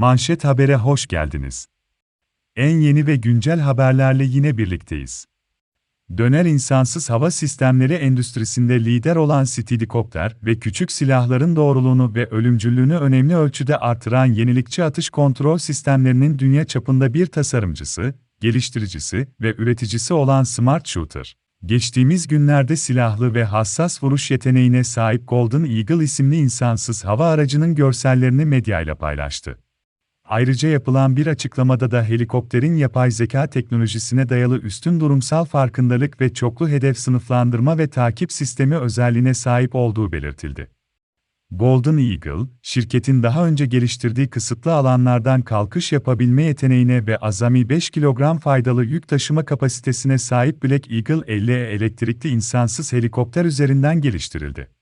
Manşet Haber'e hoş geldiniz. En yeni ve güncel haberlerle yine birlikteyiz. Döner insansız hava sistemleri endüstrisinde lider olan Stidikopter ve küçük silahların doğruluğunu ve ölümcüllüğünü önemli ölçüde artıran yenilikçi atış kontrol sistemlerinin dünya çapında bir tasarımcısı, geliştiricisi ve üreticisi olan Smart Shooter. Geçtiğimiz günlerde silahlı ve hassas vuruş yeteneğine sahip Golden Eagle isimli insansız hava aracının görsellerini medyayla paylaştı. Ayrıca yapılan bir açıklamada da helikopterin yapay zeka teknolojisine dayalı üstün durumsal farkındalık ve çoklu hedef sınıflandırma ve takip sistemi özelliğine sahip olduğu belirtildi. Golden Eagle, şirketin daha önce geliştirdiği kısıtlı alanlardan kalkış yapabilme yeteneğine ve azami 5 kilogram faydalı yük taşıma kapasitesine sahip Black Eagle 50 elektrikli insansız helikopter üzerinden geliştirildi.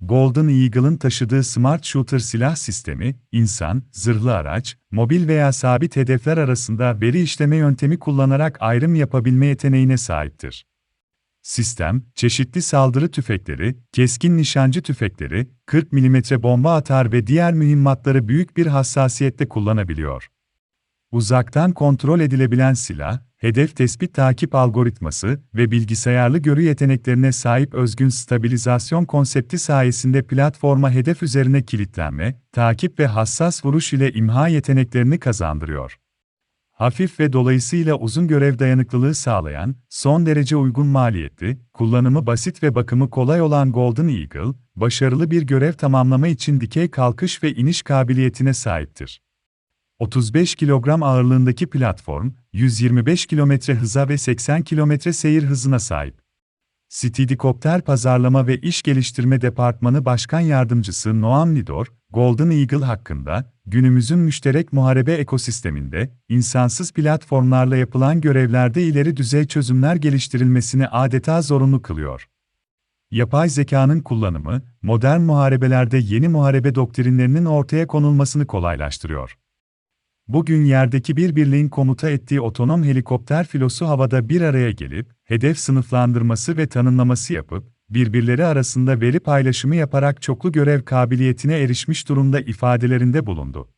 Golden Eagle'ın taşıdığı Smart Shooter silah sistemi, insan, zırhlı araç, mobil veya sabit hedefler arasında veri işleme yöntemi kullanarak ayrım yapabilme yeteneğine sahiptir. Sistem, çeşitli saldırı tüfekleri, keskin nişancı tüfekleri, 40 mm bomba atar ve diğer mühimmatları büyük bir hassasiyetle kullanabiliyor. Uzaktan kontrol edilebilen silah, hedef tespit takip algoritması ve bilgisayarlı görü yeteneklerine sahip özgün stabilizasyon konsepti sayesinde platforma hedef üzerine kilitlenme, takip ve hassas vuruş ile imha yeteneklerini kazandırıyor. Hafif ve dolayısıyla uzun görev dayanıklılığı sağlayan, son derece uygun maliyetli, kullanımı basit ve bakımı kolay olan Golden Eagle, başarılı bir görev tamamlama için dikey kalkış ve iniş kabiliyetine sahiptir. 35 kilogram ağırlığındaki platform, 125 kilometre hıza ve 80 kilometre seyir hızına sahip. Stidikopter Pazarlama ve İş Geliştirme Departmanı Başkan Yardımcısı Noam Nidor, Golden Eagle hakkında, günümüzün müşterek muharebe ekosisteminde, insansız platformlarla yapılan görevlerde ileri düzey çözümler geliştirilmesini adeta zorunlu kılıyor. Yapay zekanın kullanımı, modern muharebelerde yeni muharebe doktrinlerinin ortaya konulmasını kolaylaştırıyor. Bugün yerdeki bir birliğin komuta ettiği otonom helikopter filosu havada bir araya gelip, hedef sınıflandırması ve tanımlaması yapıp, birbirleri arasında veri paylaşımı yaparak çoklu görev kabiliyetine erişmiş durumda ifadelerinde bulundu.